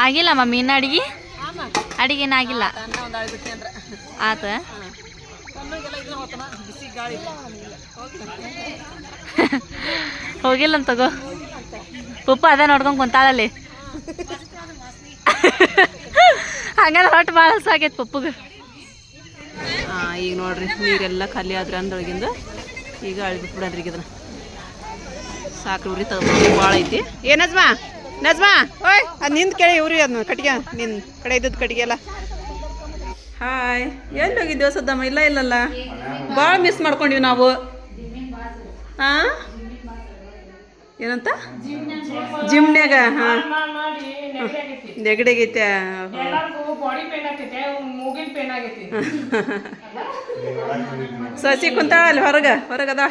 ಆಗಿಲ್ಲ ಮಮ್ಮಿ ಇನ್ನು ಅಡಿಗೆ? ಅಡಿಗೆ ಏನಾಗಿಲ್ಲ ಆತ ಹೋಗಿಲ್ಲ ಅಂತ ತಗೋ. ಪುಪ್ಪ ಅದ ನೋಡ್ಕೊಂಡ್ ಕುಂತಾಳಲ್ಲಿ. ಹಂಗಾರೆ ಹೊಟ್ಟು ಭಾಳ ಸಾಕೈತೆ ಪಪ್ಪಗೆ. ಹಾಂ ಈಗ ನೋಡ್ರಿ ನೀರೆಲ್ಲ ಖಾಲಿ ಆದ್ರೆ ಅಂದೊಳಗಿಂದ ಈಗ ಅಳಿಬಿಟ್ಬಿಡ್ರಿ ಈಗ ಇದನ್ನ ಸಾಕ್ರಿ ಉರಿ ತಗೊಂಡು ಭಾಳ ಐತಿ ಏ ನಜ್ಮಾ ಓಯ್ ಅದು ನಿಂದು ಕೇಳಿ ಇವ್ರಿ ಅದನ್ನ ಕಟ್ಗೆ ನಿನ್ ಕಡೆ ಇದ್ದದ್ದು ಕಟ್ಗೆ ಎಲ್ಲ. ಹಾಯ್ ಎಲ್ಲಿ ಹೋಗಿದ್ದೆ ಸದ್ದಮ್ಮ ಇಲ್ಲ ಇಲ್ಲಲ್ಲ? ಭಾಳ ಮಿಸ್ ಮಾಡ್ಕೊಂಡಿವಿ ನಾವು. ಹಾಂ ಏನಂತ? ಜಿಮ್ನ್ಯಾಗ ಹಾಂ. ನೆಗಡಿಗೈತೆ ಸಸಿ ಕುಂತಾಳ ಅಲ್ಲಿ ಹೊರಗೆ ಹೊರಗದ?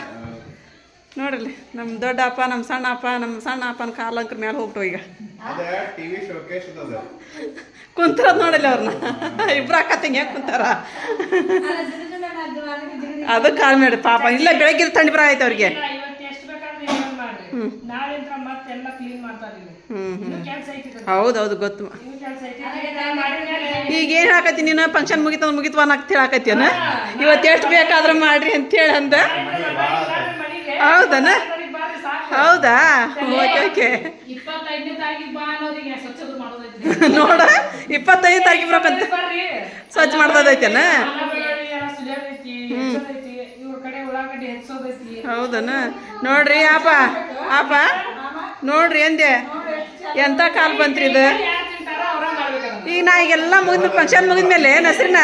ನೋಡ್ರಿ ನಮ್ಮ ದೊಡ್ಡಪ್ಪ ನಮ್ಮ ಸಣ್ಣ ಅಪ್ಪ ನಮ್ಮ ಸಣ್ಣ ಅಪ್ಪನ ಕಾಲಂಕ್ರ ಮೇಲೆ ಹೋಗ್ಬಿಟ್ಟು ಈಗ. ಅದೇ ಟಿವಿ ಶೋಕೇಶ್ ಅದ ಕುಂತಾರ ನೋಡಲ್ಲ ಅವ್ರನ್ನ ಇಬ್ರು ಅಕ್ಕ ತಂಗಿ ಕುಂತಾರ? ಅದು ಕಾಲ್ ಮಾಡಿ ಪಾಪ ಇಲ್ಲ ಬೆಳಗ್ಗೆ ಥಂಡಿ ಬರ ಆಯ್ತು ಅವ್ರಿಗೆ. ಹೌದೌದು ಗೊತ್ತು. ಕೆಲಸ ಐತಿ. ಈಗ ಏನು ಹಾಕತಿ ನೀನು? ಫಂಕ್ಷನ್ ಮುಗಿತ ಮುಗಿತ್ವ ಅಂತ ಹೇಳಾಕತ್ತೀನ ಇವತ್ತು ಎಷ್ಟು ಬೇಕಾದ್ರೆ ಮಾಡ್ರಿ ಅಂತೇಳಿ ಅಂದ ಹೌದನ? ಹೌದಾ? Okay okay. ನೋಡ ಇಪ್ಪತ್ತೈದು ತಾರೀಕು ಬರೋಕಂತ ಸ್ವಚ್ಛ ಮಾಡ್ದೈತೇನ ಹೌದನ? ನೋಡ್ರಿ ಆಪ ಆಪ. ನೋಡ್ರಿ ಎಂದೆ ಎಂತ ಕಾಲ್ ಬಂತ್ರಿ ಇದು? ಈಗ ನಾ ಈಗೆಲ್ಲ ಮುಗಿದ ಫಂಕ್ಷನ್ ಮುಗಿದ್ಮೇಲೆ ನಸ್ರಿನ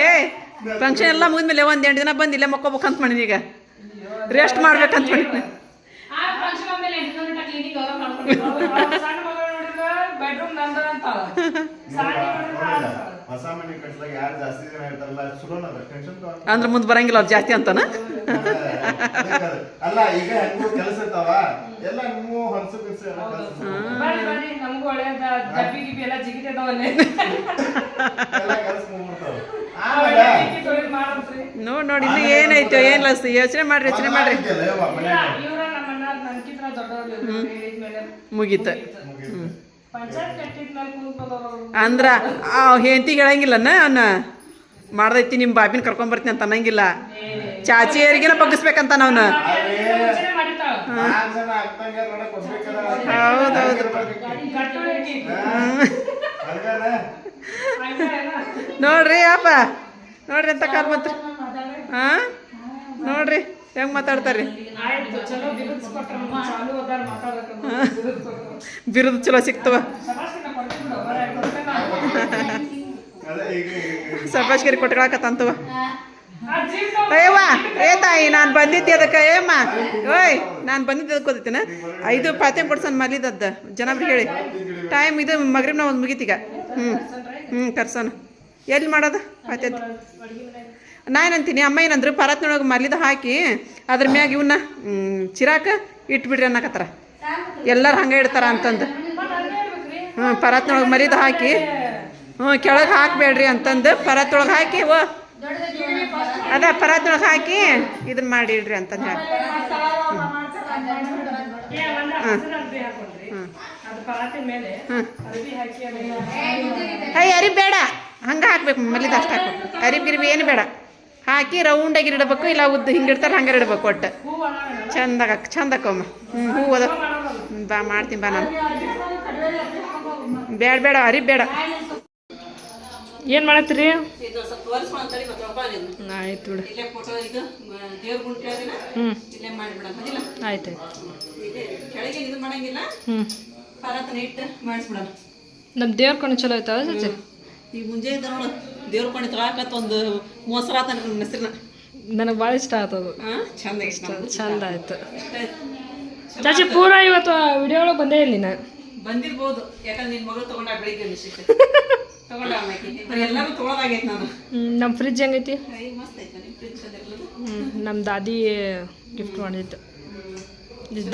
ಏ ಫಂಕ್ಷನ್ ಎಲ್ಲ ಮುಗಿದ್ಮೇಲೆ ಒಂದ್ ಎಂಟು ದಿನ ಬಂದಿಲ್ಲ ಮಕ್ಕೋಬೇಕಂತ ಮಾಡಿನಿ ಈಗ. ರೆಸ್ಟ್ ಮಾಡ್ಬೇಕಂತ ಅಂದ್ರೆ ಮುಂದೆ ಬರಂಗಿಲ್ಲ ಅವ್ರು ಜಾಸ್ತಿ ಅಂತಾನ? ಅಲ್ಲ ಈಗ ಹೆಂಗು ಕೆಲಸ ಇರ್ತಾವ ಎಲ್ಲ ನೀವು ಹೊಲಸು ಕೆಲ್ಸ ನಮಗೂ ಒಳ್ಳೆಯದ ಡಬ್ಬಿ ಗಿಬ್ಬಿ ಎಲ್ಲ ಜಿಗಿತದವಲ್ಲೇ ಎಲ್ಲ ಕೆಲಸ ಮುಗ್ಬಿಡ್ತಾವ. ಆಮೇಲೆ ತೊಳೆದು ಮಾಡಂತ್ರಿ ನೋಡ್ ನೋಡಿ ಇನ್ನು ಏನಾಯ್ತು? ಏನ್ ಲಸ್ತು ಯೋಚನೆ ಮಾಡ್ರಿ ಯೋಚನೆ ಮಾಡ್ರಿ. ಮುಗೀತ. ಅಂದ್ರ ಆ ಹೆಂಡತಿಗೆ ಹೇಳಂಗಿಲ್ಲನ ಅವನ? ಮಾಡ್ದೈತಿ ನಿಮ್ಮ ಬಾಬಿನ ಕರ್ಕೊಂಬರ್ತೀನಿ ಅಂತ ಅನ್ನಂಗಿಲ್ಲ. ಚಾಚಿಯರಿಗೆನ ಬಗ್ಗಿಸ್ಬೇಕಂತ ಅವನು. ಹೌದೌದು. ನೋಡ್ರಿ ಅಪ್ಪ. ನೋಡ್ರಿ ಅಂತ ಕಾಲ್ ಮಾತ್ರ ಹಾ ನೋಡ್ರಿ, ಹೆಂಗ್ ಮಾತಾಡ್ತಾರ್ರಿ? ಬಿರುದು ಚಲೋ ಸಿಗ್ತವ ಸಬಾಷ್ಗಿರಿ ಕೊಟ್ಕೊಳಕತ್ತಂತವ. ಅಯ್ಯವ್ವ, ಏ ತಾಯಿ, ನಾನು ಬಂದಿದ್ದೆ ಅದಕ್ಕೆ, ಏಮ್ಮ? ಓಯ್, ನಾನು ಬಂದಿದ್ದೆ ಅದಕ್ಕೆ ಓದಿತ್ತೇನೆ ಐದು ಪಾತ್ರೆ ಕೊಡ್ಸನ್ ಮಲಿದದ್ದ ಜನಬ್ರಿಗೆ ಹೇಳಿ. ಟೈಮ್ ಇದು ಮಗ್ರಿಬ್ನ ಒಂದು ಮುಗೀತೀಗ ಹ್ಞೂ ಹ್ಞೂ ಕರ್ಸೋಣ ಎಲ್ಲಿ ಮಾಡೋದು? ಮತ್ತೆ ಏನಂತೀನಿ, ಅಮ್ಮ ಏನಂದ್ರು ಪರತ್ನೊಳಗೆ ಮಲಿದ ಹಾಕಿ ಅದ್ರ ಮ್ಯಾಗ ಇವನ್ನ ಚಿರಾಕ ಇಟ್ಬಿಡ್ರಿ ಅನ್ನಕತ್ತಾರ. ಎಲ್ಲರೂ ಹಂಗೆ ಇಡ್ತಾರ ಅಂತಂದು. ಹ್ಞೂ ಪರತ್ನೊಳಗೆ ಮಲಿದ ಹಾಕಿ ಹ್ಞೂ ಕೆಳಗೆ ಹಾಕಬೇಡ್ರಿ ಅಂತಂದು ಪರತ್ನೊಳಗೆ ಹಾಕಿ, ಓ. ಅದ ಪರತ್ನೊಳಗೆ ಹಾಕಿ ಇದನ್ನ ಮಾಡಿ ಇಡ್ರಿ ಅಂತಂದು ಹೇಳಿ. ಅರ್ಬಿ ಹಾಕಿ ಅದನ್ನ ಅಯ್ಯ ಅರಿ ಬೇಡ. ಹಂಗೆ ಹಾಕ್ಬೇಕು ಮಲ್ಲಿದ ಅಷ್ಟು ಹಾಕು ಅರಿಬ್ ಗಿರಿಬಿ ಏನು ಬೇಡ. ಹಾಕಿ ರೌಂಡಾಗಿ ಇಡಬೇಕು ಇಲ್ಲ ಉದ್ದ ಹಿಂಗೆ ಇಡ್ತಾರೆ ಹಂಗೆ ಇಡಬೇಕು ಒಟ್ಟು. ಚಂದಾಗ ಚಂದ ಚಂದಾಗ ಚಂದಕ್ಕೊಮ್ಮ ಹ್ಞೂ ಹೂ ಅದ. ಬಾ ಮಾಡ್ತೀನಿ ಬಾ ನಾನು. ಬೇಡ ಬೇಡ ಅರಿಬ್ ಬೇಡ. ಏನು ಮಾಡತ್ತೀರಿ? ಇದು ಸ್ವಲ್ಪ ಹ್ಞೂ ಆಯ್ತು ಬಿಡು. ಹ್ಞೂ ಫೋಟೋ ಇದು ದೇವ್ರ ಗುಂಡ್ ಕೇಳಿಲ್ಲ ಹ್ಮ್. ಇಲ್ಲೇ ಮಾಡಿಬಿಡೋಣ ಹೌದಿಲ್ಲ ಆಯ್ತು ಹ್ಞೂ ಕೆಳಗೆ ಇದು ಮಾಡಂಗಿಲ್ಲ. ಹ್ಮ್. ಪರತನ ಇಟ್ಟು ಮಾಡಿಸ್ಬಿಡೋಣ. ನಮ್ಮ ದೇವ್ರ ಕಣ್ಣು ಚಲೋ ಆಯ್ತಾವ ಸಚ್ಚಿ ಈಗ ಮುಂಜೆ ಇದ್ದ ನೋಡು ದೇವ್ರ ಪಣಿ ತಗೊಳಕತ್ತ ಒಂದು ಮೊಸರ ನನ್ನ ಹೆಸರಿನ. ನನಗೆ ಭಾಳ ಇಷ್ಟ ಆಯ್ತು ಅದು. ಚಂದ ಇಷ್ಟ ಚಂದ ಆಯ್ತು. ಚಾಚಿ ಪೂರ ಇವತ್ತು ವಿಡಿಯೋ ಒಳಗೆ ಬಂದೇ ಇಲ್ಲ ನಾನು. ಬಂದಿರ್ಬೋದು. ಯಾಕಂದ್ರೆ ನಿನ್ನ ಮಗಳು ತಗೊಂಡ ಬೆಳಿಗ್ಗೆ ಮಿಸ್ಟೇಕ್ ತಗೊಂಡ ಎಲ್ಲರೂ ತೊಗೊಳೋದಾಗೈತೆ ನಾನು. ನಮ್ಮ ಫ್ರಿಜ್ ಹೆಂಗೈತಿ? ನಮ್ ಮಸ್ತ್ ಐತೆ ನಿಮ್ಮ ಫ್ರಿಜ್ ಅದೆಲ್ಲದು ನಮ್ಮ ದಾದಿ ಗಿಫ್ಟ್ ಮಾಡಿದ್ದು.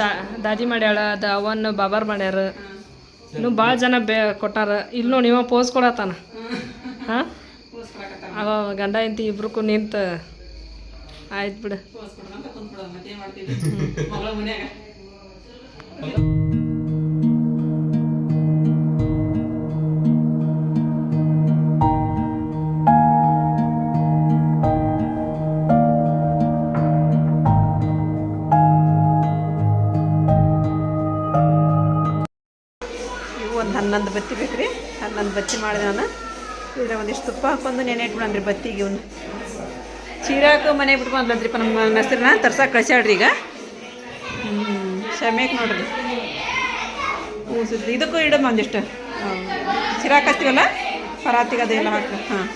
ದಾ ದಾದಿ ಮಾಡ್ಯಾಳ ಅದ ಅವನ್ ಬಾಬಾರ್ ಮಾಡ್ಯಾರ. ಇನ್ನು ಭಾಳ ಜನ ಬೇ ಕೊಟ್ಟಾರ. ಇಲ್ಲಿ ನೋಡಿ ಇವ ಪೋಸ್ ಕೊಡತ್ತಾನ. ಹಾಂ? ಅವ ಗಂಡ ಇಂತಿ ಇಬ್ರಿಗೂ ನಿಂತ ಆಯ್ತು ಬಿಡು. ಒಂದು ಹನ್ನೊಂದು ಬತ್ತಿ ಬೇಕು ರೀ ಹನ್ನೊಂದು ಬತ್ತಿ ಮಾಡಿದೆ ನಾನು. ಇದ್ರೆ ಒಂದಿಷ್ಟು ತುಪ್ಪ ಹಾಕೊಂಡು ನೆನೆ ಇಟ್ಬಿಡನ್ರಿ ಬತ್ತಿಗೆ ಇವನು. ಚೀರಾಕ ಮನೆ ಬಿಟ್ಕೊಂಡ್ಲದ್ರಿಪ್ಪ ನಮ್ಮ ಹೆಸ್ರನ್ನ ತರ್ಸಕ್ಕೆ ಕಳ್ಸಾಡ್ರಿ ಈಗ. ಹ್ಞೂ ಶಮ್ಯಕ್ಕೆ ನೋಡ್ರಿ. ಹ್ಞೂ ಇದಕ್ಕೂ ಇಡಮ್ಮ ಒಂದಿಷ್ಟು. ಚಿರಾಕ್ ಹಚ್ತೀವಲ್ಲ? ಪರಾತಿಗೆ ಅದೆಲ್ಲ ಹಾಕ. ಹಾಂ.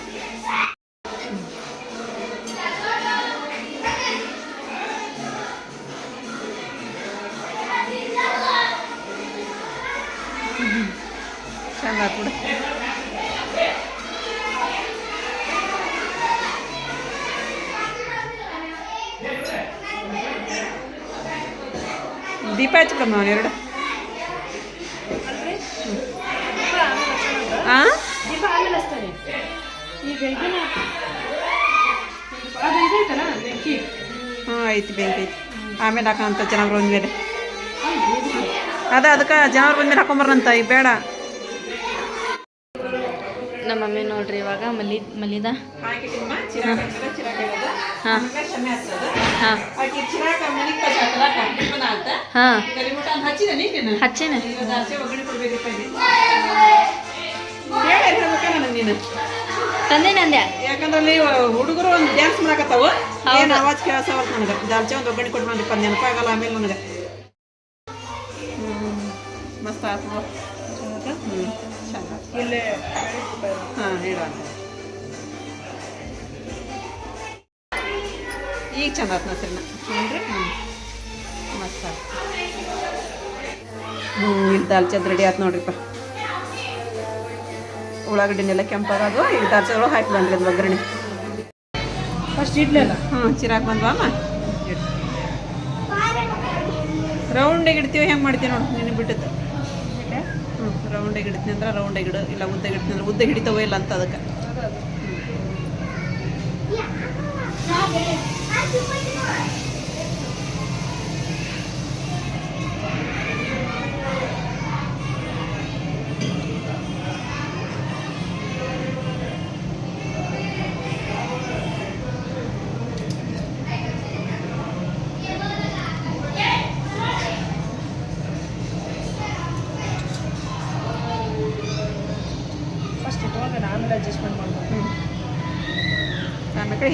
ಚಂದ ಆತು ಬಿಡು ದೀಪ ಹಚ್ಬಿಡಮ್ಮ ಅವನು ಎರಡು ಹಾಂ ಹಾಂ ಐತಿ ಬೆಂಕಿ ಐತಿ. ಆಮೇಲೆ ಹಾಕೋಂತ ಜನರು ಬಂದ್ಮೇಲೆ ಅದ ಅದಕ್ಕೆ ಜನರು ಬಂದ್ಮೇಲೆ ಹಾಕೊಂಬರಂತ ಈ ಬೇಡ. ನಮ್ಮ ಮಮ್ಮಿ ನೋಡ್ರಿ ಇವಾಗ ಮಲಿ ಮಲಿದ ಹಾಂ. ಹಾಂ. ಹಾಂ. ಹಚ್ಚೇನೆ ನೀನು. ತಂದೆ ನಂದೆ ಯಾಕಂದ್ರೆ ಅಲ್ಲಿ ಹುಡುಗರು ಒಂದು ಡ್ಯಾನ್ಸ್ ಮಾಡಕತ್ತಾವು. ಏನು ಅವಾಜ್ ಕೇಳಿಸವಲ್ತು ನನಗೆ. ದಾಲ್ಚೆ ಒಂದು ಒಗ್ಗರಣೆ ಕೊಟ್ಟು ಬಂದಿಪ್ಪ ನೆನಪಾಗಲ್ಲ ಆಮೇಲೆ ನನಗೆ. ಮಸ್ತ್ ಹ್ಞೂ ಇಲ್ಲೇ ಹಾಂ ಈಗ ಚಂದ ಆತು ಮೊಸರಿನ ಹ್ಞೂ ಮಸ್ತ್ ಹ್ಞೂ ಇಲ್ಲಿ ದಾಲ್ಚದ್ ರೆಡಿ ಆಯ್ತು ನೋಡ್ರಿಪ್ಪ. ಉಳ್ಳಾಗಡ್ಡಿನೆಲ್ಲ ಕೆಂಪಾಗೋದು ಈಗ ದಾಲ್ಚದ ಹಾಕಿ ಬಂದ್ರಿ ಅದು ಒಗ್ಗರಣೆ. ಫಸ್ಟ್ ಇಡ್ಲಲ್ಲ ಹ್ಞೂ ಚಿರಾಕ್ ಬಂದ್ವಾ ಅಮ್ಮ? ರೌಂಡಿಗೆ ಇಡ್ತೀವಿ ಹೆಂಗೆ ಮಾಡ್ತೀವಿ ನೋಡು ನಿನ್ನ ಬಿಟ್ಟಿದ್ದು. ಇಡ್ತೀನಿ ಅಂದ್ರೆ ರೌಂಡಿಗೆ ಇಡು ಇಲ್ಲ ಉದ್ದ ಅಂದ್ರೆ ಉದ್ದ ಹಿಡಿತವೋ ಇಲ್ಲ ಅಂತ ಅದಕ್ಕೆ.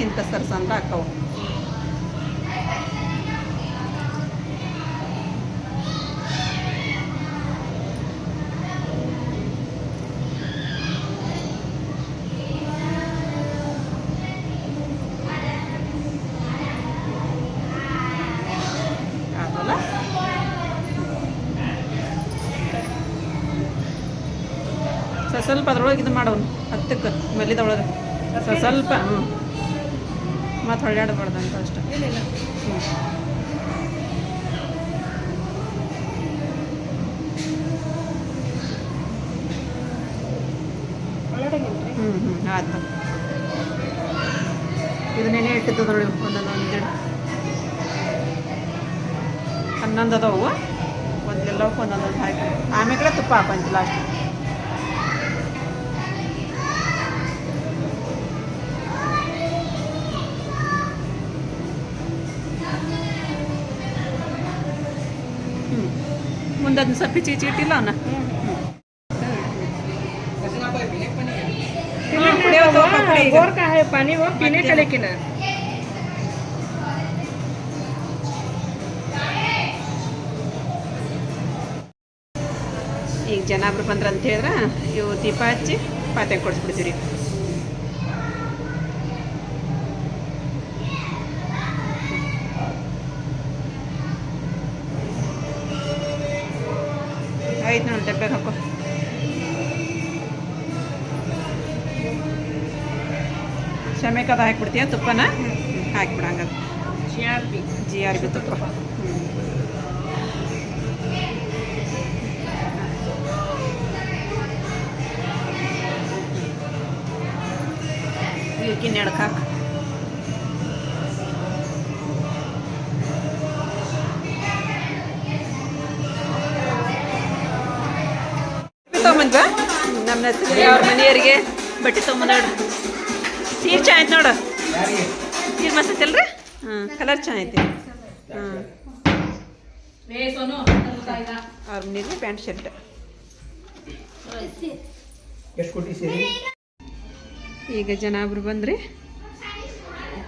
ಇಂಥ ಸರ್ಸ ಅಂತ ಹಾಕವು? ಆತಲ್ಲ ಸ ಸ್ವಲ್ಪ ಅದ್ರೊಳಗೆ ಇದು ಮಾಡೋನು ಹತ್ತಕ್ಕೆ ಮಲ್ಲಿದೊಳಗೆ ಸ ಸ್ವಲ್ಪ ಹ್ಞೂ ಮತ್ತು ಹೊಳ್ಳಾಡಬಾರ್ದು ಅಂತ ಒಳ್ಳಾಡಂಗಿಲ್ರಿ ಹ್ಞೂ ಹ್ಞೂ ಆಯ್ತು. ಇದನ್ನೇನೇ ಇಟ್ಟಿದ್ದು ನೋಡಿ ಒಂದೊಂದು ಗಿಡ. ಹನ್ನೊಂದು ಅದಾವು. ಒಂದೆಲ್ಲವಕ್ಕೆ ಒಂದೊಂದು ಹಾಕಿ. ಆಮೇಲೆ ತುಪ್ಪ ಹಾಕೊಂತಿ ಲಾಸ್ಟ್ ಅದನ್ನ ಸ್ವಲ್ಪ ಚೀಚಿ ಇಟ್ಟಿಲ್ಲ ಅವನ್ನ गोर का है पानी वो पीने का लेकिन है ಈಗ ಜನಾಬ್ರು ಬಂದ್ರ ಅಂತ ಹೇಳಿದ್ರೆ ಇವು ದೀಪ ಹಚ್ಚಿ ಪಾತ್ರೆ ಕೊಡಿಸ್ಬಿಡ್ತೀವಿ ಆಯ್ತು ನೋಡಿ ಡಬ್ಬ್ಯಾಗ ಹಾಕೋ ಶಮೇಕದ ಹಾಕ್ಬಿಡ್ತೀಯ ತುಪ್ಪನ ಹಾಕ್ಬಿಡ ಹಂಗಾದ್ರೆ चार भी ಜಿ ಆರ್ ಬಿ ತುಪ್ಪ ಇವಕ್ಕಿನ್ನ ತೊಗೊಂಬಂದ್ವಾ ನಮ್ಮ ಅವ್ರ ಮನೆಯವರಿಗೆ ಬಟ್ಟೆ ತೊಗೊಂಬಂದಾಡ್ರಿ ಸೀರೆ ಚಾ ಆಯ್ತು ನೋಡು. ಸೀರೆ ಮಸ್ತ್ ಐತಲ್ರಿ ಹಾಂ ಕಲರ್ ಚೆನ್ನಾಗೈತಿ ಹಾಂ ಅವ್ರ ಮನೆಯಲ್ಲಿ ಪ್ಯಾಂಟ್ ಶರ್ಟ್. ಈಗ ಜನ ಒಬ್ರು ಈಗ ಜನಾಬ್ರು ಬಂದ್ರಿ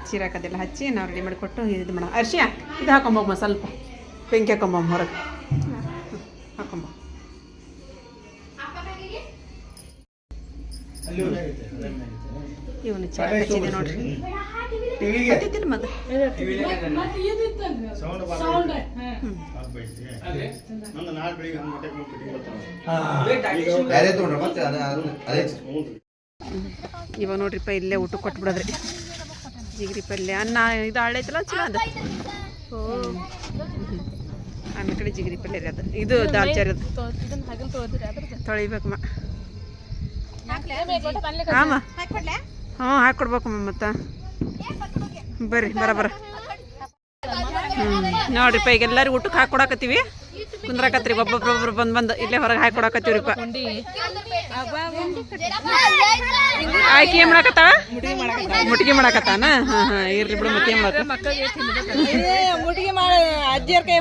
ಚೀರಾಕದೆಲ್ಲ ಹಚ್ಚಿ ನಾವು ರೆಡಿ ಮಾಡಿಕೊಟ್ಟು ಇದು ಮಾಡೋಣ ಅರ್ಶಿಯ ಇದು ಹಾಕೊಂಬಮ್ಮ ಸ್ವಲ್ಪ. ಬೆಂಕಿ ಹಾಕೊಂಬಮ್ಮ ಹೊರಗೆ. ಹಾಕೊಂಬ. ಇವನು ಚಾ ಹಚ್ಚಿದೆ ನೋಡ್ರಿ. ಇವ ಮಗ. ಬೇರೆ ತಗೊಂಡ್ರ ಮತ್ತೆ ಅದು- ಅದೇ ಇವಾಗ ನೋಡ್ರಿಪ್ಪ ಇಲ್ಲೇ ಊಟ ಕೊಟ್ಬಿಡದ್ರಿ. ಜಿಗ್ರಿ ಪಲ್ಯ ಅನ್ನ ಇದು ಹಳೈತಲ್ಲ ಚಲೋ ಅದ. ಆಮೇಲೆ ಕಡೆ ಜಿಗ್ರಿ ಪಲ್ಯ ರೀ ಅದು. ಇದು ದಾಲ್ಚಾರಿ ಅದು. ತೊಳಿಬೇಕಮ್ಮ. ಹಾಮ ಹ್ಞೂ ಮತ್ತ ಮತ್ತೆ. ಬರ್ರಿ ಬರ ಬರ. ಹ್ಞೂ ನೋಡ್ರಿಪ್ಪ ಈಗ ಎಲ್ಲರಿಗೂ ಊಟಕ್ಕೆ ಹಾಕ್ಕೊಡಕತ್ತೀವಿ ಕುಂದ್ರಾಕತ್ರಿ ಒಬ್ಬೊಬ್ರೊಬ್ರು ಬಂದು ಬಂದು ಇಲ್ಲೇ ಹೊರಗೆ ಹಾಕೊಡಕತ್ತೀವ್ರಿಪ್ಪ ಆಯ್ಕೆ ಏನ್ ಮಾಡಕತ್ತಾಳ ಮುಟ್ಗಿ ಮಾಡಾಕತ್ತಾನ? ಹಾ ಹಾ ಇರ್ಲಿ ಬಿಡು ಮತ್ತೆ ಏನ್ ಮಾಡಕ ಮುಟ್ಗಿ ಮಾಡ ಅಜ್ಜಿಯರ್ ಕೈ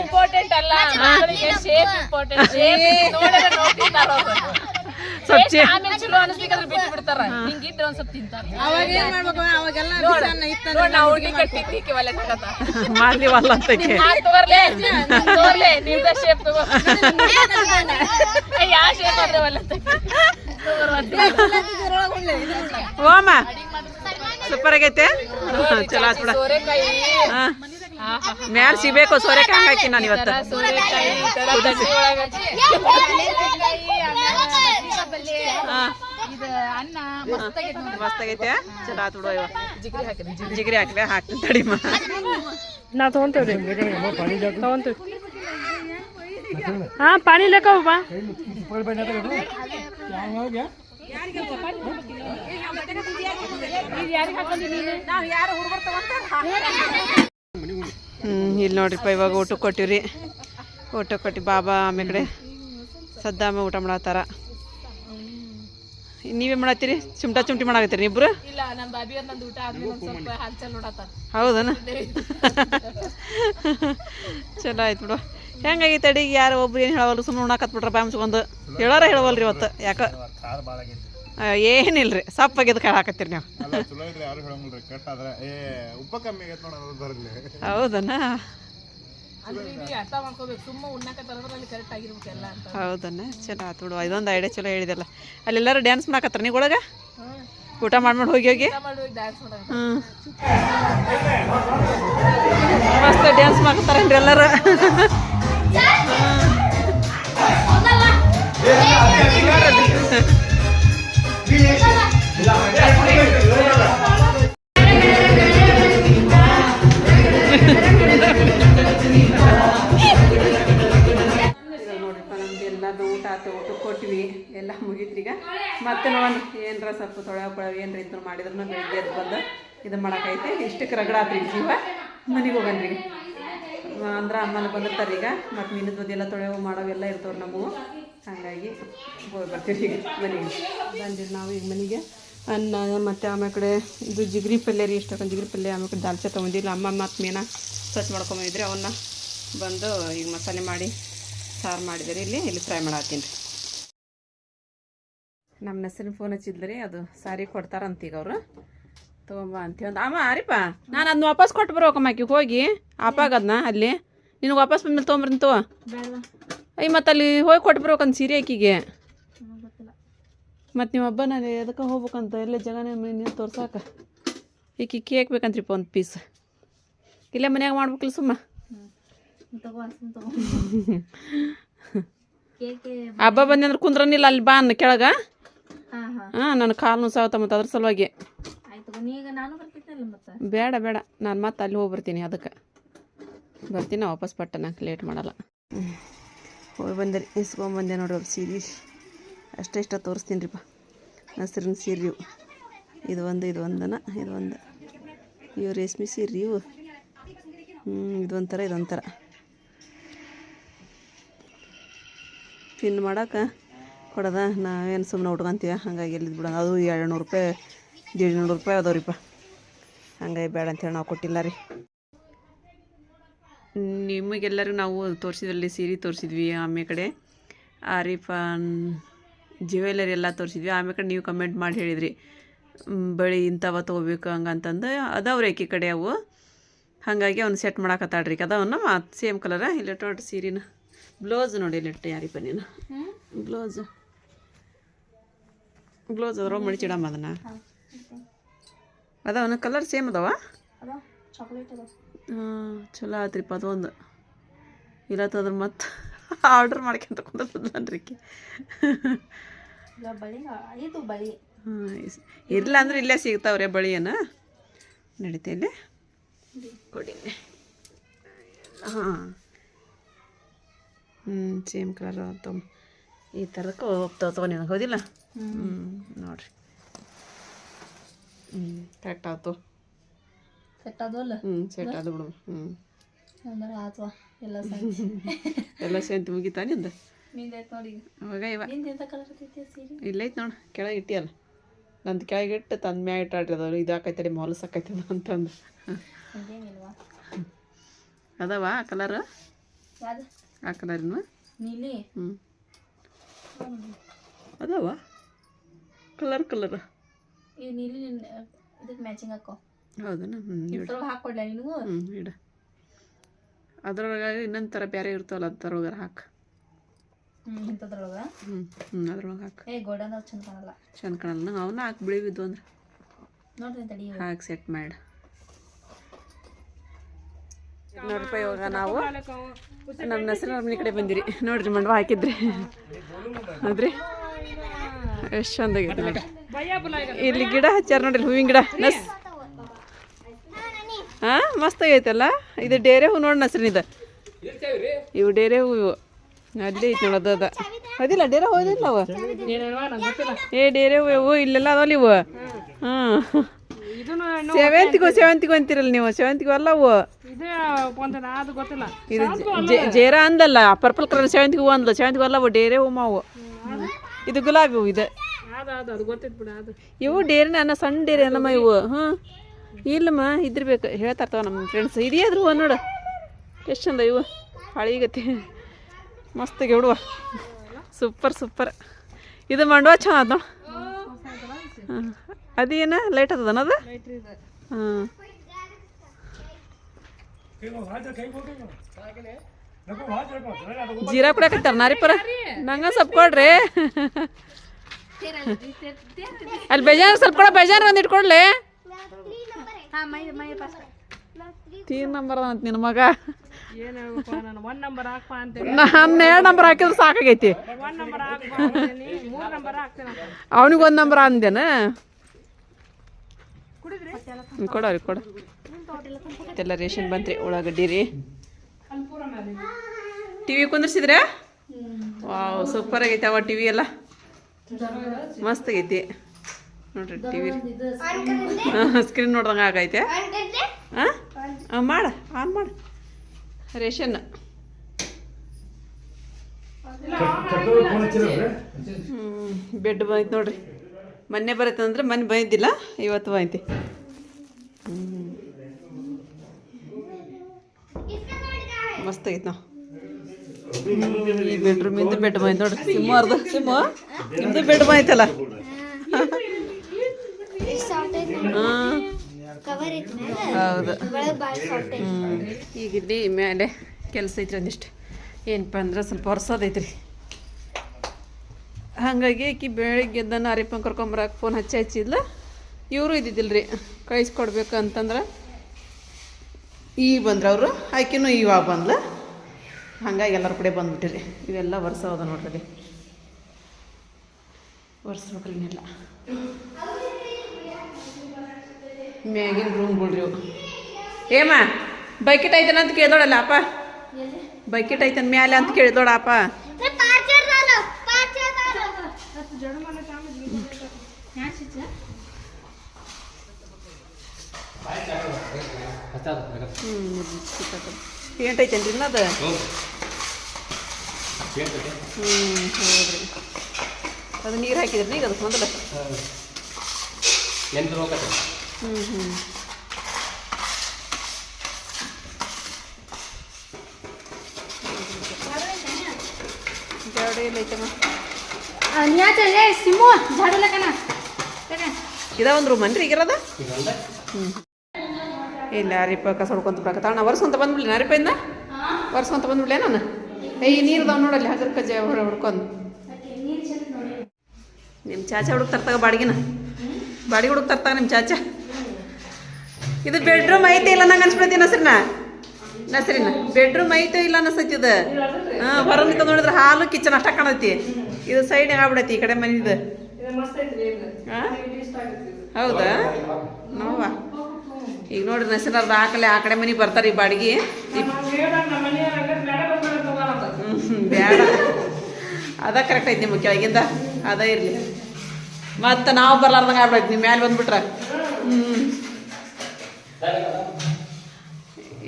ಇಂಪಾರ್ಟೆಂಟ್ ಅಲ್ಲ ಶೇಪ್ ಇಂಪಾರ್ಟೆಂಟ್ ಸ್ವಲ್ಪ ಚೇ- ಆಮೇಲೆ ಚಲೋ ಅನಿಸ್ಲಿಕ್ಕಂದ್ರೆ ಬಿಟ್ಟು ಬಿಡ್ತಾರ ಹಿಂಗಿದ್ರೆ ಒಂದ್ ಸ್ವಲ್ಪ ತಿಂತಾರ ಅವಾಗ ಏನ್ ಮಾಡ್ಬೇಕು ಅವಾಗೆಲ್ಲ ಬಿಸನ್ನ ಇತ್ತಂದ್ರೆ ನೋಡ್ ನಾವು ಹುಡುಗಿ ತಗತ ಮಾಡ್ಲಿ ವಲ್ಲ ಅಂತಕ್ಕೆ ತಗೋರ್ಲೆ ತಗೋರ್ಲೆ ನಿಮ್ದ ಶೇಪ್ ತಗೋ ಯಾವ ಶೇಪ್ ಆದ್ರೆ ಒಲೆ ಓಮ ಸೂಪರ್ ಆಗೈತೆ ಚಲೋ ಆತ್ ಬಿಡ ಮ್ಯಾಲ ಸಿಗ್ಬೇಕು ಸೋರೆಕಾಯಿ ಹಾಕಿ ನಾನು ಇವತ್ತು ಸೋರೆಕಾಯಿ ಚಲೋ ಆತು ಬಿಡು ಇವ. ಜಿಗ್ರಿ ಹಾಕಿದ್ರಿ ಜಿಗ್ರಿ. ಹಾಕ್ಲೆ ಹಾಕ್ತೀನಿ ತಡಿಮ ನಾ ತಗೊಂತೇವ್ರಿ ತಗೊಂತೇವ್. ಹಾ ಪಾನಿ ಲೆಕ್ಕ ಬಾ. ಹ್ಮ್ ಇಲ್ಲಿ ನೋಡ್ರಿಪ್ಪ ಇವಾಗ ಊಟಕ್ಕೆ ಕೊಟ್ಟಿವ್ರಿ. ಊಟಕ್ಕೆ ಕೊಟ್ಟು ಬಾಬಾ ಆಮೇಲೆ ಸದ್ದಾಮೆ ಸದ್ದಾಮ ಊಟ ಮಾಡತ್ತಾರ ನೀವೇ ಮಾಡತ್ತೀರಿ? ಚಿಮ್ಟಾ ಚಿಮ್ಟಿ ಮಾಡಾಕತ್ತೀರಿ ಇಬ್ರು ಇಲ್ಲ ನಮ್ ಬಾಬಿ ಅವ್ರ ನಂದು ಊಟ ಆದ್ಮೇಲೆ ಒಂದ್ ಸ್ವಲ್ಪ ಹಲ್ಚಲ್ ನೋಡತ್ತಾರ. ಹೌದನ? ಚಲೋ ಆಯ್ತು ಬಿಡು. ಹೆಂಗಾಗೈತೆ ಅಡಿಗೆ ಯಾರು ಒಬ್ರು ಏನು ಹೇಳವಲ್ರಿ? ಸುಮ್ಮನೆ ಉಣ್ಣಾಕತ್ ಬಿಟ್ರ ಬಾಯ್ ಮುಚ್ಕೊಂಡು ಹೇಳಾರ ಹೇಳವಲ್ರಿ ಇವತ್ತು. ಯಾಕ? ಏನಿಲ್ರಿ. ಸಪ್ಪಾಗಿದ್ದು ಹಾಕತ್ತೀರಿ ನೀವು. ಹೌದನ? ಅಂದ್ರೆ ಇದು ಅರ್ಥ ಮಾಡ್ಕೋಬೇಕು ಸುಮ್ಮ ಉಣ್ಣಕತ್ತಾರಂದ್ರೆ ಅಲ್ಲಿ ಕರೆಕ್ಟ್ ಆಗಿರ್ಬೇಕು ಎಲ್ಲ ಅಂತ ಹೌದನ ಚಲೋ ಆತು ಬಿಡು ಇದೊಂದು ಐಡಿಯಾ ಚಲೋ ಹೇಳಿದಲ್ಲ ಅಲ್ಲೆಲ್ಲರೂ ಡ್ಯಾನ್ಸ್ ಮಾಡಾಕತ್ತಾರ ನೀವು ಒಳಗೆ ಊಟ ಮಾಡಿ ಮಾಡಿ ಹೋಗಿ ಹೋಗಿ ಊಟ ಮಾಡಿ ಡ್ಯಾನ್ಸ್ ಮಾಡಾಕತ್ತಾರ ಹ್ಞೂ ಮಸ್ತ್ ಡ್ಯಾನ್ಸ್ ಮಾಡ್ತಾರೇನ್ರಿ ಎಲ್ಲರೂ ನೋಡ್ರಿಪ್ಪ ಎಲ್ಲದು ಊಟ ಕೊಟ್ವಿ ಎಲ್ಲ ಈಗ ಮತ್ತೆ ನೋಡೋಣ ಏನರ ಸ್ವಲ್ಪ ತೊಳೆ ಪಳವೆ ಏನರ ಇದ್ರು ಮಾಡಿದ್ರು ಬೆಳಿಗ್ಗೆ ಎದ್ದು ಬಂದು ಇದು ಮಾಡಕೈತೆ. ಇಷ್ಟಕ್ಕೆ ರಗಡಾತ್ರಿ ಜೀವ. ಮನೆಗೆ ಹೋಗನ್ರಿ. ಅಂದ್ರೆ ಅಮ್ಮನ ಬಂದಿರ್ತಾರೆ ಈಗ. ಮತ್ತು ಮೀನದ ಬದಿಯೆಲ್ಲ ತೊಳೆವು ಮಾಡೋವೆಲ್ಲ ಇರ್ತವ್ರು ನಮಗೂ ಹಾಗಾಗಿ ಹೋಗಿ ಬರ್ತೀವಿ ಈಗ ಮನೆಗೆ. ಬಂದಿರಿ ನಾವು ಈಗ ಮನೆಗೆ. ಅನ್ನ, ಮತ್ತು ಆಮೇಲೆ ಕಡೆ ಇದು ಜಿಗ್ರಿ ಪಲ್ಯ ರೀ, ಇಷ್ಟೊಂದು ಜಿಗ್ರಿ ಪಲ್ಯ ಆಮೇಲೆ ದಾಲ್ಚಾ ತೊಗೊಂಡಿಲ್ಲ ಅಮ್ಮ ಮತ್ತು ಮೀನ ಸ್ವಚ್ಛ ಮಾಡ್ಕೊಂಬಂದಿದ್ರೆ ಅವನ್ನ ಬಂದು ಈಗ ಮಸಾಲೆ ಮಾಡಿ ಸಾರು ಮಾಡಿದರೆ ಇಲ್ಲಿ ಇಲ್ಲಿ ಫ್ರೈ ಮಾಡತ್ತೀನಿ ರೀ ನಮ್ಮ ನೆಸರಿನ ಫೋನ್ ಹಚ್ಚಿದ್ರಿ ಅದು ಸಾರಿ ಕೊಡ್ತಾರಂತ ಈಗ ಅವರು. ತಗೊಂಬ ಅಂತ ಹೇಳಿ ಅಮ್ಮ ಅರಿಪ್ಪ ನಾನು ಅದನ್ನ ವಾಪಸ್ ಕೊಟ್ಟು ಬರ್ಬೇಕಮ್ಮ ಆಕಿಗೆ ಹೋಗಿ. ಆಪಾಗದ್ನ ಅಲ್ಲಿ. ನಿನಗೆ ವಾಪಸ್ ಬಂದ್ಮೇಲೆ ತೊಗೊಂಬ್ರಿ ತೋ ಅಯ್ಯ ಮತ್ತೆ ಅಲ್ಲಿ ಹೋಗಿ ಕೊಟ್ಟು ಬರ್ಬೇಕಂತ ಸೀರೆ ಆಕಿಗೆ. ಮತ್ತು ನೀವು ಹಬ್ಬ ನಾನು ಎದಕ್ಕೆ ಹೋಗ್ಬೇಕಂತ ಎಲ್ಲ ಜಗನೇ ನೀನು ತೋರ್ಸಾಕ. ಈಕಿ ಕೇಕ್ ಬೇಕಂತ್ರಿಪ್ಪ ಒಂದು ಪೀಸ್ ಇಲ್ಲೇ ಮನ್ಯಾಗ ಮಾಡ್ಬೇಕಲ್ಲ ಸುಮ್ಮ. ಹಬ್ಬ ಬಂದಂದ್ರೆ ಕುಂದ್ರನಿಲ್ಲ ಅಲ್ಲಿ ಬಾ ಅನ್ನ ಕೆಳಗ. ಹಾಂ ನನ್ನ ಕಾಲು ನುಸಾವತ್ತ ಮತ್ತು ಅದ್ರ ಸಲುವಾಗಿ. ಬೇಡ ಬೇಡ. ನಾನು ಮತ್ತೆ ಅಲ್ಲಿ ಹೋಗಿ ಬರ್ತೀನಿ ಅದಕ್ಕೆ. ಬರ್ತೀನಿ ವಾಪಸ್ ಪಟ್ಟ ನಂಗೆ ಲೇಟ್ ಮಾಡಲ್ಲ. ಹೋಗಿ ಬಂದೆ ಇಸ್ಕೊಂಬಂದೆ ನೋಡ್ರಿ ಅವ್ರು ಸೀರೆ. ಅಷ್ಟೇ ಇಷ್ಟ ತೋರಿಸ್ತೀನಿ ರೀಪ್ಪ ಹಸಿರಿನ ಸೀರೆ ಇವು. ಇದು ಒಂದು ಇದು ಒಂದನ ಇದು ಒಂದು. ಇವು ರೇಷ್ಮೆ ಸೀರೆ ಇವು. ಹ್ಞೂ ಇದೊಂಥರ ಇದೊಂಥರ ಪಿನ್ ಮಾಡಕ್ಕೆ ಕೊಡೋದ, ನಾವೇನು ಸುಮ್ಮನೆ ಉಟ್ಕೊಂತೀವ? ಹಂಗಾಗಿ ಎಲ್ಲಿದ್ದು ಬಿಡೋಣ ಅದು ಎರಡು ನೂರು ರೂಪಾಯಿ ದೇಡ್ ನೂರು ರೂಪಾಯಿ ಅದಾವ್ರಿಪ್ಪ. ಹಂಗಾಗಿ ಬೇಡ ಅಂತೇಳಿ ನಾವು ಕೊಟ್ಟಿಲ್ಲ ರೀ. ನಿಮಗೆಲ್ಲರೂ ನಾವು ತೋರಿಸಿದ್ರಲ್ಲಿ ಸೀರೆ ತೋರಿಸಿದ್ವಿ ಆಮೇಲೆ ಕಡೆ. ಆರಿಫಾನ್ ಜ್ಯುವೆಲರಿ ಎಲ್ಲ ತೋರಿಸಿದ್ವಿ. ಆಮೇಲೆ ನೀವು ಕಮೆಂಟ್ ಮಾಡಿ ಹೇಳಿದ್ರಿ. ಬಳಿ ಇಂಥವ ತೊಗೋಬೇಕು ಹಂಗಂತಂದು ಅದಾವ್ರಿ ಆಕೆ ಕಡೆ ಅವು. ಹಾಗಾಗಿ ಅವ್ನು ಸೆಟ್ ಮಾಡಾಕತ್ತಾಳ್ರಿ. ಅದವನ್ನ ಸೇಮ್ ಕಲರ ಇಲ್ಲ ಟೋಟ್ ಸೀರಿನ? ಬ್ಲೌಸ್ ನೋಡಿ ಇಲ್ಲಿಟ್ಟು ಯಾರಿಪ್ಪ ನೀನು? ಬ್ಲೌಸ್. ಬ್ಲೌಸ್ ಅದ್ರ ಮಡಿಚಿಡಮ್ಮ ಅದನ್ನ. ಅದಾವನ ಕಲರ್ ಸೇಮ್ ಅದಾವ? ಹಾಂ ಚಲೋ ಆತ್ರಿಪ್ಪ ಅದೊಂದು. ಇಲ್ಲತ್ತಂದ್ರೆ ಮತ್ತೆ ಆರ್ಡ್ರ್ ಮಾಡ್ಕೊಂತ ಬಳಿ ಹಾಂ ಇಲ್ಲ ಅಂದ್ರೆ ಇಲ್ಲೇ ಸಿಗ್ತಾವ್ರೆ ಬಳಿಯನ್ನ ನಡೀತೈಲೆ ಕೊಡಿ. ಹಾಂ. ಹ್ಞೂ ಸೇಮ್ ಕಲರ್ ತೊಗೊಂಬ ಈ ಥರಕ್ಕೆ ಹೋಗ್ತಾವೆ ತೊಗೊಂಡು ನನಗೆ ಹೌದಿಲ್ಲ? ಹ್ಞೂ ನೋಡ್ರಿ. ಹ್ಞೂ ಕರೆಕ್ಟ್ ಆಯ್ತು. ಸೆಟ್ ಆದವಲ್ಲ? ಹ್ಞೂ ಸೆಟ್ ಆದ ಬಿಡು. ಹ್ಞೂ ಅಂದ್ರೆ ಆತ್ವಾ ಎಲ್ಲ ಎಲ್ಲ ಸೇಂತಿ ಮುಗಿತಾ ನಿಂದ? ಅವಾಗ ಇವ. ಇಲ್ಲೈತೆ ನೋಡು ಕೆಳಗೆ ಇಟ್ಟಿಯಲ್ಲ. ನಂದು ಕೆಳಗೆ ಇಟ್ಟು ತಂದ ಮ್ಯಾಗ ಇಟ್ಟಾಡ್ರಿ ಅದು ಇದಾಕೈತಡಿ ಮೊಲಸಾಕೈತದ ಅಂತಂದು. ಅದವಾ ಅದಾವ ಕಲರ್ ಆ ಕಲರಿನ ನೀಲಿ ಹ್ಞೂ ಅದಾವ? ಕಲರ್ ಕಲರ್ ಈ ನೀಲಿ ಇದಕ್ಕೆ ಮ್ಯಾಚಿಂಗ್ ಹಾಕೋ. ಹೌದನ? ಹಾಕೊಡ್ಲ ನಿನಗೂ ಹ್ಞೂ ಇಡು. ಅದ್ರೊಳಗೆ ಇನ್ನೊಂದು ಥರ ಬೇರೆ ಇರ್ತಾವಲ್ಲ ಅದ್ರೊಳಗ ಹಾಕು. ಹ್ಞೂ ಇಂಥದ್ರೊಳಗೆ? ಹ್ಞೂ ಹ್ಞೂ ಅದ್ರೊಳಗೆ ಹಾಕು. ಏ ಗೋಲ್ಡನ್ ಚಂದ ಕಾಣಲ್ಲ. ಚಂದ ಕಾಣಲ್ಲ. ಅವನ್ನ ಹಾಕಿ ಬಿಳಿವಿದ್ದು ಅಂದ್ರೆ. ನೋಡ್ರಿ. ಹಾಕಿ ಸೆಟ್ ಮಾಡಿ. ನೋಡ್ರಿಪ್ಪ ಇವಾಗ ನಾವು. ನಮ್ಮ ಹೆಸರು ಮನೆ ಕಡೆ ಬಂದಿರಿ. ನೋಡ್ರಿ ಮಂಡವ ಹಾಕಿದ್ರಿ. ಹೌದ್ರಿ ಎಷ್ಟು ಚಂದಾಗೈತಿ ಇಲ್ಲಿ ಗಿಡ ಹಚ್ಚಾರ ನೋಡ್ರಿ ಹೂವಿನ ಗಿಡ. ನಸ್ ಹಾ ಮಸ್ತ್ ಆಗೈತಲ್ಲ ಇದು ಡೇರೆ ಹೂ ನೋಡಿ ನಸ್ರಿ ಇದು. ಇವು ಡೇರೆ ಹೂ ಇವು. ಅಲ್ಲೇ ಐತಿ ನೋಡೋದು ಅದ ಅದಿಲ್ಲ ಡೇರೆ ಹೋದಿಲ್ಲ ಅವ. ಏ ಡೇರೆ ಹೂ ಇವು ಇಲ್ಲೆಲ್ಲ ಅದಾವಲ್ಲ ಇವು. ಹಾಂ. ಸೇವಂತಿಗೂ ಸೇವಂತಿಗೂ ಅಂತಿರಲ್ಲ ನೀವು? ಸೇವಂತಿಗೂ ಅಲ್ಲ ಅವು ಇದೇ ಇದು ಜೆ- ಜೇರ ಅಂದಲ್ಲ ಪರ್ಪಲ್ ಕಲರ್ ಸೇವಂತಿಗೆ ಹೂ ಅಂದಲ್ಲ. ಸೇವಂತಿಗೆ ಅಲ್ಲ ಅವು ಡೇರೆ ಹೂ ಮಾವು. ಇದು ಗುಲಾಬಿ ಹೂ ಇದು. ಇವು ಡೇರಿನ ಅನ್ನ ಸಣ್ಣ ಡೇರಿ ಅನ್ನಮ್ಮ ಇವು. ಹಾಂ ಇಲ್ಲಮ್ಮ ಇದ್ರಬೇಕು ಹೇಳ್ತಾರ್ತಾವ ನಮ್ಮ ಫ್ರೆಂಡ್ಸ್ ಇದ್ಯಾದ್ರು ಹೂ ನೋಡು. ಎಷ್ಟು ಚಂದ ಇವು. ಹಳಿಗತಿ ಮಸ್ತಾಗಿ ಹುಡುವ ಸೂಪರ್ ಸೂಪರ್. ಇದು ಮಾಡುವ ಚಂದ ನೋಡು. ಹಾಂ ಅದೇನ ಲೈಟ್ ಅದನ ಅದು? ಹಾಂ. ಜೀರಾ ಕುಡಿಯಕತ್ತಾರ ನಾರಿಪರ ನಂಗ ಸ್ವಲ್ಪ ಕೊಡ್ರಿ. ಅಲ್ಲಿ ಬೇಜಾರು ಸ್ವಲ್ಪ ಕೊಡ ಬೇಜಾರು ಒಂದ್ ಇಟ್ಕೊಡ್ಲಿ. ತೀನ್ ನಂಬರ್ ಅಂತ ನಿನ್ನ ಮಗ. ಹನ್ನೆರಡು ನಾನು ನಂಬರ್ ಎರಡು ಹಾಕಿದ್ರೆ ಸಾಕಾಗೈತಿ. ಒನ್ ನಂಬರ್ ಹಾಕ್ಪ ಅಂತೀನಿ ಮೂರು ನಂಬರ್ ಹಾಕ್ತೇನೆ. ಅವನಿಗೆ ಒಂದು ನಂಬರ್ ಅಂದೇನ ಕೊಡೋರಿ ಕೊಡ. ಎಲ್ಲ ರೇಷನ್ ಬಂತ್ರಿ ಉಳ್ಳಾಗಡ್ಡಿ ರೀ ಟಿ ವಿ ಕುಂದ್ರಿಸಿದ್ರೆ? ವಾವ್ ಸೂಪರ್ ಆಗೈತೆ ಅವ ಟಿವಿ ಎಲ್ಲ. ಮಸ್ತ್ ಆಗೈತಿ. ನೋಡ್ರಿ ಟಿ ವಿ ಸ್ಕ್ರೀನ್ ನೋಡ್ದಂಗೆ ಆಗೈತೆ. ಹಾಂ ಮಾಡ, ಆನ್ ಮಾಡ. ರೇಷನ್. ಬೆಡ್ ಬಂದೈತೆ ನೋಡ್ರಿ. ಮೊನ್ನೆ ಬರತ್ತಂದ್ರೆ ಮೊನ್ನೆ ಬಂದಿಲ್ಲ ಇವತ್ತು ಬಂದೈತಿ ಮಸ್ತ್ ಐತ್ ನಾವು. ಈ ಬೆಡ್ರೂಮಿಂದ ಬೆಡ್ ಬಂದೈತೆ ನೋಡ್ರಿ ಸಿಮ್ಮ ಅರ್ಧ ಸಿಮ್ಮ ನಿಮ್ದು ಬೆಡ್ ಮೈತಲ್ಲ ಹೌದು. ಈಗ ಇಲ್ಲಿ ಮೇಲೆ ಕೆಲಸ ಐತ್ರಿ ಒಂದಿಷ್ಟು. ಏನಪ್ಪ ಅಂದ್ರೆ ಸ್ವಲ್ಪ ಹೊರ್ಸೋದೈತ್ರಿ ಹಾಗಾಗಿ ಆಕಿ ಬೆಳಿಗ್ಗೆ ಎದ್ದನ ಕರ್ಕೊಂಬರಕ್ಕೆ ಫೋನ್ ಹಚ್ಚಿ ಹಚ್ಚಿದ್ಲ. ಇವರು ಇದ್ದಿದ್ದಿಲ್ರಿ. ಕಳಿಸ್ಕೊಡ್ಬೇಕು ಅಂತಂದ್ರೆ ಈಗ ಬಂದ್ರೆ ಅವರು ಆಕಿನೂ ಇವಾಗ ಬಂದ್ಲ. ಹಂಗಾಗಿ ಎಲ್ಲರ ಕಡೆ ಬಂದ್ಬಿಟ್ಟಿರಿ. ಇವೆಲ್ಲ ವರ್ಷ ಅದ ನೋಡ್ರಿ. ಒರೆಸ್ಬೇಕ್ರಿ ಇನ್ನೆಲ್ಲ ಮ್ಯಾಗಿನ ರೂಮ್ಗಳ್ರಿ ಇವು. ಏಮ ಬೈಕೆಟ್ ಐತನ ಅಂತ ಕೇಳ್ದೋಡಲ್ಲ ಅಪ್ಪ? ಬೈಕೆಟ್ ಐತನ ಮ್ಯಾಲೆ ಅಂತ ಕೇಳ್ದೋಡಪ್ಪ ಪಾರ್ಚರ್ ಹ್ಞೂ ಪೇಂಟ್ ಐತೇನು ಅದು ಹ್ಞೂ ಹೌದ್ರಿ ಅದು ನೀರು ಹಾಕಿದ್ರಿ ಈಗ ಅದಕ್ಕೆ ಮೊದಲು ಹ್ಞೂ ಹ್ಞೂ ಜಾಡು ಸಿಮ್ಮು ಜಾಡು ಇದ ಒಂದು? ರೂಮ್ ಅನ್ರಿ ಈಗಿರೋದ ಹ್ಞೂ ಇಲ್ಲ ಅರಿಪ ಕಸ ಹೊಡ್ಕೊಂತ ಬಿಡಕತ್ತಾಳ? ನಾ ವರ್ಸ್ಕೊಂತ ಬಂದ್ಬಿಡ್ಲಿ. ಅರಿಪ ಇಂದ ವರ್ಸ್ಕೊಂತ ಬಂದ್ಬಿಡ್ಲೆ ನಾನು? ಏಯ್ ನೀರ್ದಾವ್ ನೋಡಲ್ಲಿ ಹಗರ್ ಕಜ್ಜೆ ಹೊರ ಹೊಡ್ಕೊಂಡು. ನಿಮ್ಮ ಚಾಚಾ ಹುಡುಕ್ ತರ್ತಾಗ ಬಾಡಿಗೆನ? ಬಾಡಿಗೆ ಹುಡುಕ್ ತರ್ತಾಗ ನಿಮ್ಮ ಚಾಚಾ? ಇದು ಬೆಡ್ರೂಮ್ ಐತೆ ಇಲ್ಲ ನಂಗೆ ಅನ್ಸ್ಬಿಡ್ತೀನಿ ನಸರಿನ? ನಸರಿನ? ಬೆಡ್ರೂಮ್ ಐತೆ ಇಲ್ಲ ಅನಿಸ್ತೈತಿ ಇದು. ಹಾಂ ಹೊರ ನಿಂತ ನೋಡಿದ್ರೆ ಹಾಲು ಕಿಚನ್ ಅಷ್ಟ ಕಾಣತಿ. ಇದು ಸೈಡ್ ಆಗ್ಬಿಡೈತಿ ಈ ಕಡೆ ಮನಿದು. ಹಾಂ ಹೌದಾ? ನೋವಾ ಈಗ ನೋಡ್ರಿ ನಸೀರ್ ಹಾಕಲೆ ಆ ಕಡೆ ಮನೆಗೆ ಬರ್ತಾರೆ ಈ ಬಾಡಿಗೆ. ಬೇಡ. ಅದ ಕರೆಕ್ಟ್ ಐತಿ ನಿಮ್ಗೆ ಕೆಳಗಿಂದ. ಅದ ಇರಲಿ. ಮತ್ತೆ ನಾವು ಬರ್ಲಾರ್ದಂಗೆ ಆಗ್ಬಿಡೈತಿ ನಿಮ್ಮ ಮ್ಯಾಲೆ ಬಂದ್ಬಿಟ್ರ. ಹ್ಞೂ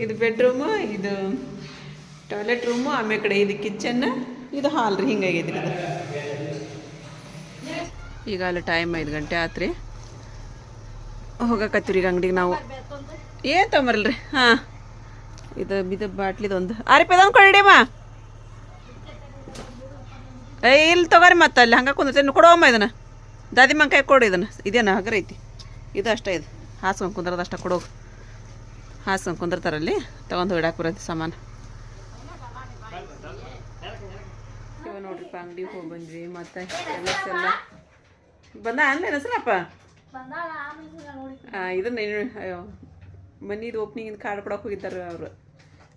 ಇದು ಬೆಡ್ರೂಮು ಇದು ಟಾಯ್ಲೆಟ್ ರೂಮು ಆಮೇಲೆ ಕಡೆ ಇದು ಕಿಚನ್ ಇದು ಹಾಲ್ ರೀ ಹಿಂಗಾಗೈತಿ ಇದು. ಈಗ ಅಲ್ಲಿ ಟೈಮ್ ಐದು ಗಂಟೆ ಆತ್ರಿ. ಹೋಗಕತ್ತೀವಿ ಈಗ ಅಂಗಡಿಗೆ ನಾವು. ಏನು ತೊಂಬರಲ್ರಿ ಹಾಂ. ಇದು ಇದು ಬಾಟ್ಲಿದು ಒಂದು. ರೂಪಾಯಿ ಅದೊಂದು ಕೊಡಿಡಿಯಮ್ಮ ಏ ಇಲ್ಲಿ ತಗೋರಿ ಮತ್ತೆ ಅಲ್ಲಿ ಹಂಗೆ ಕುಂದಿರ್ತೀನಿ ಕೊಡೋಮ್ಮ ಇದನ್ನು. ದಾದಿ ಮಂಕಾಯ ಕೊಡು ಇದನ್ನು. ಇದೇನ ಹಗರ ಐತಿ. ಇದು ಅಷ್ಟೇ ಇದು. ಹಾಸ್ಕೊಂಡು ಕುಂದ್ರದ ಅಷ್ಟೇ ಕೊಡೋಗು ಹಾಸ್ಕೊಂಡು ಕುಂದಿರ್ತಾರಲ್ಲಿ ತೊಗೊಂಡು ಹೊಡಾಕ್ ಬರೋದು ಸಾಮಾನು. ನೋಡ್ರಿಪ್ಪ ಅಂಗಡಿಗೆ ಹೋಗಿ ಬಂದ್ವಿ. ಮತ್ತೆ ಎಲ್ಲ ಬಂದ ಇದನ್ನ ಅಯ್ಯೋ ಮನಿದು ಓಪ್ನಿಂಗಿಂದ ಕಾರ್ಡ್ ಕೊಡಕ್ಕೆ ಹೋಗಿದ್ದಾರೆ ಅವರು.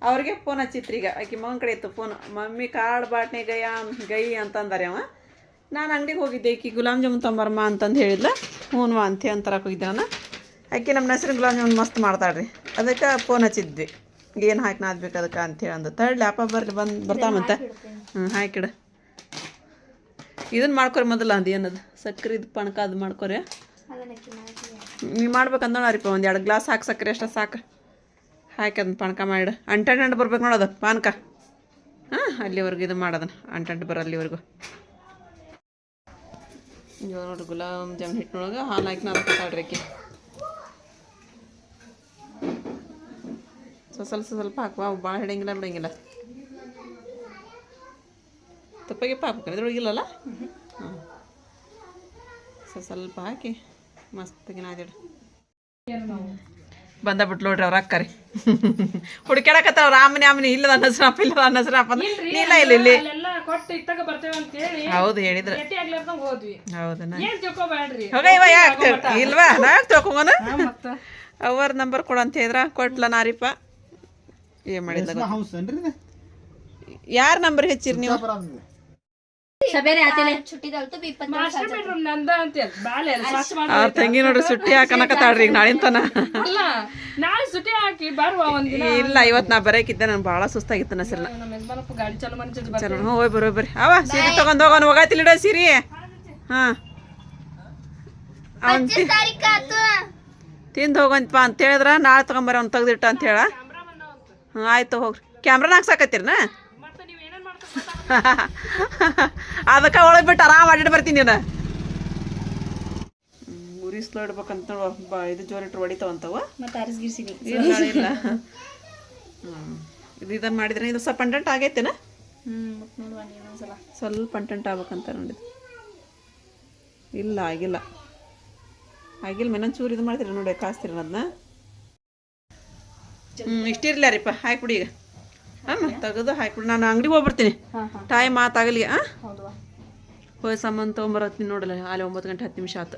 ಅವ್ರಿಗೆ ಫೋನ್ ಹಚ್ಚಿತ್ರಿ ಈಗ. ಆಕೆ ಮಗನ ಕಡೆ ಇತ್ತು ಫೋನ್ ಮಮ್ಮಿ ಕಾರ್ಡ್ ಬಾಟ್ನೆ ಗಯ ಗೈ ಅಂತಂದಾರೆ ಅವ. ನಾನು ಅಂಗಡಿಗೆ ಹೋಗಿದ್ದೆ ಈಕಿ ಗುಲಾಬ್ ಜಾಮೂನ್ ತಂಬರ್ಮ ಅಂತಂದು ಹೇಳಿದ್ಲ. ಹ್ಞೂ ಅಂತೆ ಅಂತರಕ್ಕೆ ಹೋಗಿದ್ದೆ ನಾನು ಆಕಿ ನಮ್ಮ ಹೆಸರು ಗುಲಾಬ್ ಜಾಮೂನ್ ಮಸ್ತ್ ಮಾಡ್ತಾಳ್ರಿ. ಅದಕ್ಕೆ ಫೋನ್ ಹಚ್ಚಿದ್ವಿ. ಏನು ಹಾಕಿ ನಾದ್ಬೇಕು ಅದಕ್ಕೆ ಅಂತೇಳಿ ಅಂದ. ತರ್ಡ್ ಲ್ಯಾಪ ಬರ್ಲಿ ಬಂದು ಬರ್ತಾಮಂತ ಹ್ಞೂ ಹಾಕಿಡ. ಇದನ್ನ ಮಾಡ್ಕೊರಿ ಮೊದಲು ಅದು ಏನದು? ಸಕ್ಕರೆ ಇದು ಪಣಕ ಅದು ಮಾಡ್ಕೊರಿ. ನೀವು ಮಾಡ್ಬೇಕಂದ ನೋಡ್ರಿಪ್ಪ ಒಂದು ಎರಡು ಗ್ಲಾಸ್ ಹಾಕಿ ಸಕ್ಕರೆ ಅಷ್ಟ ಸಾಕು. ಹಾಕಿ ಅದನ್ನ ಪಾನಕ ಮಾಡಿ. ಅಂಟಂಡು ಅಂಟು ಬರ್ಬೇಕು ನೋಡೋದು ಪಾನಕ. ಹಾಂ ಅಲ್ಲಿವರೆಗೂ ಇದು ಮಾಡೋದನ್ನ ಅಂಟಂಟು ಬರೋ ಅಲ್ಲಿವರೆಗೂ. ಇವಾಗ ನೋಡ್ರಿ ಗುಲಾಬ್ ಜಾಮೂನ್ ಹಿಟ್ಟಿನೊಳಗೆ ಹಾಲು ಹಾಕಿ ನಾಲ್ಕು ಕಾಡ್ರಿ ಆಕೆ. ಸ್ವಲ್ಪ ಸ್ವಲ್ಪ ಹಾಕುವ ಭಾಳ ಹಿಡಿಯಂಗಿಲ್ಲ ಬಿಡಂಗಿಲ್ಲ ತುಪ್ಪ ಗಿಪ್ಪ ಹಾಕ್ಬೇಕು ಇದ್ರೊಳಗಿಲ್ಲಲ್ಲ ಹಾಂ ಸೊ ಸ್ವಲ್ಪ ಹಾಕಿ. ನಾದಿಡು ಬಂದ ಬಿಟ್ಟು ನೋಡ್ರಿ ಅವ್ರ ಅಕ್ಕರಿ. ಹುಡುಕ್ಯಾಡಕತ್ತಾವ ರಾಮನಿ ಆಮನಿ ಇಲ್ಲದ ಅನ್ನಸ್ರಪ್ಪ ಇಲ್ಲದ ಅನ್ನಸ್ರಪ್ಪ ಅಂದ್ರೆ ಇಲ್ಲ ಇಲ್ಲ ಇಲ್ಲಿ. ಅಲ್ಲೆಲ್ಲ ಕೊಟ್ಟು ಇತ್ತಾಗ ಬರ್ತೇವೆ ಅಂತ ಹೇಳಿ ಹೌದು ಹೇಳಿದ್ರು. ಹೌದನಾ ಇಲ್ವಾ? ನಾ ಮತ್ತ. ಅವ್ರ ನಂಬರ್ ಕೊಡು ಅಂತ ಹೇಳಿದ್ರ? ಕೊಟ್ಲ ನಾರಿಪ್ಪ. ಏನ್ ಮಾಡಿದ ಹೌಸ್ ಯಾರ ನಂಬರ್ ಹೆಚ್ಚಿರಿ ನೀವು? ಸಬೇರೆ ಮಾಸ್ಟರ್ ಅಂತ ತಂಗಿ ನೋಡ್ರಿ ಸುಟ್ಟಿ ಹಾಕನಕ ಈಗ ನಾಳಿನ ತನ. ಅಲ್ಲ ನಾಳೆ ಸುಟ್ಟಿ ಹಾಕಿ ಬರುವ ಇಲ್ಲ ಇವತ್ ನಾ ಬರಕಿದ್ದೆ ನಾನು ಬಹಳ ಸುಸ್ತಾಗಿತ್ತು ನಾ ಸರ್ ನಮ್ಮ ಯಜಮಾನಪ್ಪ ಗಾಡಿ ಬರೋ ಬರ್ರಿ. ಅವ ಸೀರೆ ತಗೊಂಡ್ ಹೋಗೋನ್ ಹೋಗಾತಿಲಿಡ ಸೀರೆ. ಹಾ. ಅವನ್ ತಿಂದು ಹೋಗಂತಪ್ಪ ಅಂತ ಹೇಳಿದ್ರ ನಾಳೆ ತಗೊಂಬರ ಅವ್ನು ತೆಗ್ದಿಟ್ಟ ಅಂತ ಹೇಳ. ಹ್ಮ್ ಆಯ್ತು ಹೋಗ್ರಿ. ಕ್ಯಾಮ್ರಾನ ಹಾಕ್ಸಾಕತ್ತಿರ್ನಾ? ಅದಕ್ಕೆ ಒಳಗೆ ಬಿಟ್ಟು ಆರಾಮ್ ಮಾಡಿಡ್ ಬರ್ತೀನಿ ನೀನು. ಉರಿ ಸ್ಲೋ ಇಡ್ಬೇಕಂತ ಬಾ ಇದು ಜೋರ್ ಇಟ್ರು ಹೊಡಿತಾವಂತವ ಮತ್ತೆ ಅರಸ್ಗಿರ್ಸಿನಿ ಇಲ್ಲ. ಇಲ್ಲ ಇದು ಇದನ್ನು ಮಾಡಿದ್ರೆ ಇದು ಸ್ವಲ್ಪ ಅಂಟಂಟ್ ಆಗೈತೇನ? ಸ್ವಲ್ಪ ಅಂಟಂಟ್ ಆಗ್ಬೇಕಂತ ನೋಡಿ ಇಲ್ಲ ಆಗಿಲ್ಲ. ಆಗಿಲ್ಲ ಮೇನ ಚೂರು ಇದು ಮಾಡ್ತೀರಿ ನೋಡಿ ಕಾಸ್ತಿರ ಅದನ್ನ? ಹ್ಞೂ ಇಷ್ಟಿರ್ಲ ರೀಪ್ಪ ಹಾಕ್ಬಿಡಿ ಈಗ. ಹಾಂ ತೆಗೆದು ಹಾಕ್ಬಿಡಿ. ನಾನು ಅಂಗಡಿಗೆ ಹೋಗ್ಬಿಡ್ತೀನಿ. ಟೈಮ್ ಮಾತಾಗಲಿ ಹಾಂ? ಹೋಗಿ ಸಾಮಾನು ತೊಗೊಂಬರತ್ತೀನಿ ನೋಡಲ್ಲ ಅಲ್ಲಿ ಒಂಬತ್ತು ಗಂಟೆ ಹತ್ತು ನಿಮಿಷ ಆತು.